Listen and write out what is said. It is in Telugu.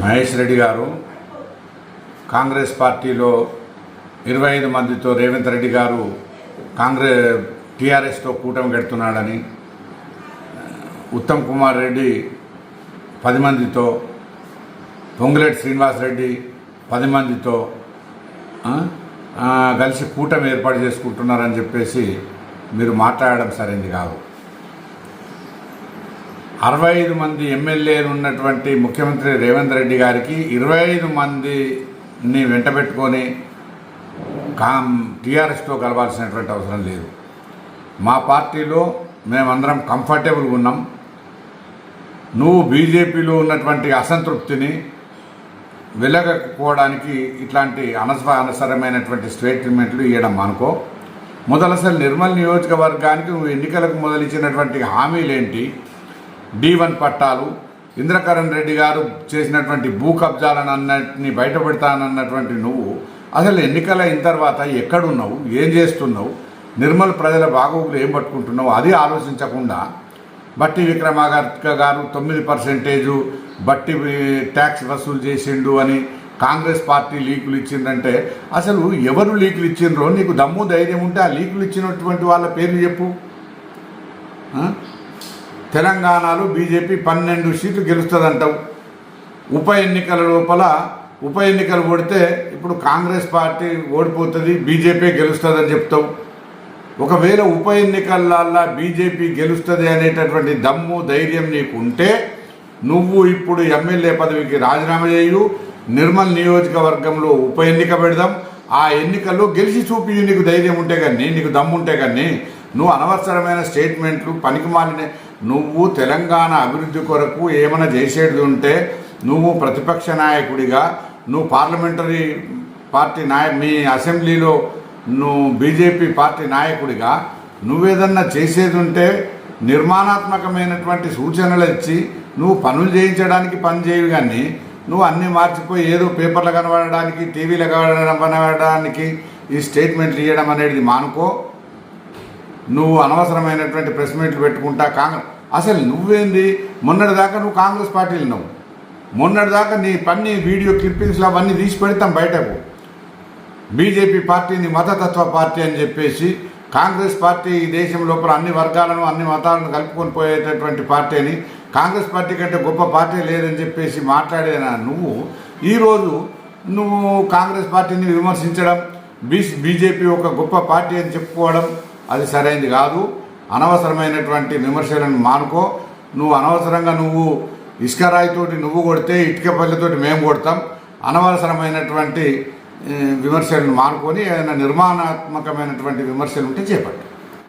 మహేష్ రెడ్డి గారు కాంగ్రెస్ పార్టీలో ఇరవై ఐదు మందితో రేవంత్ రెడ్డి గారు కాంగ్రెస్ టీఆర్ఎస్తో కూటమి పెడుతున్నాడని ఉత్తమ్ కుమార్ రెడ్డి పది మందితో పొంగులేటి శ్రీనివాసరెడ్డి పది మందితో కలిసి కూటమి ఏర్పాటు చేసుకుంటున్నారని చెప్పేసి మీరు మాట్లాడడం సరైంది కాదు. అరవై ఐదు మంది ఎమ్మెల్యేలు ఉన్నటువంటి ముఖ్యమంత్రి రేవంత్ రెడ్డి గారికి ఇరవై ఐదు మందిని వెంటబెట్టుకొని కామ్ టీఆర్ఎస్తో కలవాల్సినటువంటి అవసరం లేదు. మా పార్టీలో మేమందరం కంఫర్టబుల్గా ఉన్నాం. నువ్వు బీజేపీలో ఉన్నటువంటి అసంతృప్తిని వెలగకపోవడానికి ఇట్లాంటి అనస అనసరమైనటువంటి స్టేట్మెంట్లు ఇవ్వడం అనుకో మొదలసలు నిర్మల్ నియోజకవర్గానికి నువ్వు ఎన్నికలకు మొదలిచ్చినటువంటి హామీలేంటి? డి వన్ పట్టాలు ఇంద్రకరణ్ రెడ్డి గారు చేసినటువంటి భూ కబ్జాలను అన్నింటినీ బయటపెడతానన్నటువంటి నువ్వు అసలు ఎన్నికల అయిన తర్వాత ఎక్కడున్నావు ఏం చేస్తున్నావు నిర్మల్ ప్రజల బాగోగులు ఏం పట్టుకుంటున్నావు అది ఆలోచించకుండా బట్టి విక్రమార్క గారు తొమ్మిది పర్సెంటేజు బట్టి ట్యాక్స్ వసూలు చేసిండు అని కాంగ్రెస్ పార్టీ లీకులు ఇచ్చిందంటే అసలు ఎవరు లీకులు ఇచ్చిండ్రో నీకు దమ్ము ధైర్యం ఉంటే ఆ లీకులు ఇచ్చినటువంటి వాళ్ళ పేర్లు చెప్పు. తెలంగాణలో బీజేపీ పన్నెండు సీట్లు గెలుస్తుందంటావు. ఉప ఎన్నికల లోపల ఉప ఎన్నికలు ఓడితే ఇప్పుడు కాంగ్రెస్ పార్టీ ఓడిపోతుంది బీజేపీ గెలుస్తుందని చెప్తావు. ఒకవేళ ఉప ఎన్నికలల్లా బీజేపీ గెలుస్తుంది అనేటటువంటి దమ్ము ధైర్యం నీకు ఉంటే నువ్వు ఇప్పుడు ఎమ్మెల్యే పదవికి రాజీనామా చేయు. నిర్మల్ నియోజకవర్గంలో ఉప ఎన్నిక పెడదాం. ఆ ఎన్నికల్లో గెలిచి చూపి నీకు ధైర్యం ఉంటే కానీ నీకు దమ్ము ఉంటే కానీ నువ్వు అనవసరమైన స్టేట్మెంట్లు పనికిమాలిన నువ్వు తెలంగాణ అభివృద్ధి కొరకు ఏమైనా చేసేది ఉంటే నువ్వు ప్రతిపక్ష నాయకుడిగా నువ్వు పార్లమెంటరీ పార్టీ నాయ మీ అసెంబ్లీలో నువ్వు బీజేపీ పార్టీ నాయకుడిగా నువ్వేదన్నా చేసేది ఉంటే నిర్మాణాత్మకమైనటువంటి సూచనలు ఇచ్చి నువ్వు పనులు చేయించడానికి పని చేయవు కానీ నువ్వు అన్నీ మార్చిపోయి ఏదో పేపర్లు కనబడడానికి టీవీలో కనబడడానికి ఈ స్టేట్మెంట్లు ఇవ్వడం అనేది మానుకో. నువ్వు అనవసరమైనటువంటి ప్రెస్ మీట్లు పెట్టుకుంటా కాంగ్రెస్ అసలు నువ్వేంది? మొన్నటిదాకా నువ్వు కాంగ్రెస్ పార్టీలు నువ్వు మొన్నటిదాకా నీ పన్ని వీడియో క్లిప్పింగ్స్లో అవన్నీ తీసి పెడతాం బయటకు. బీజేపీ పార్టీని మతతత్వ పార్టీ అని చెప్పేసి కాంగ్రెస్ పార్టీ ఈ దేశం లోపల అన్ని వర్గాలను అన్ని మతాలను కలుపుకొని పోయేటటువంటి పార్టీ అని కాంగ్రెస్ పార్టీ కంటే గొప్ప పార్టీ లేదని చెప్పేసి మాట్లాడేనా నువ్వు? ఈరోజు నువ్వు కాంగ్రెస్ పార్టీని విమర్శించడం బీ బీజేపీ ఒక గొప్ప పార్టీ అని చెప్పుకోవడం అది సరైనది కాదు. అనవసరమైనటువంటి విమర్శలను మానుకో. నువ్వు అనవసరంగా నువ్వు ఇసుకరాయితోటి నువ్వు కొడితే ఇటుక పల్లెతోటి మేము కొడతాం. అనవసరమైనటువంటి విమర్శలను మానుకొని ఏదైనా నిర్మాణాత్మకమైనటువంటి విమర్శలు ఉంటే చేపట్టు.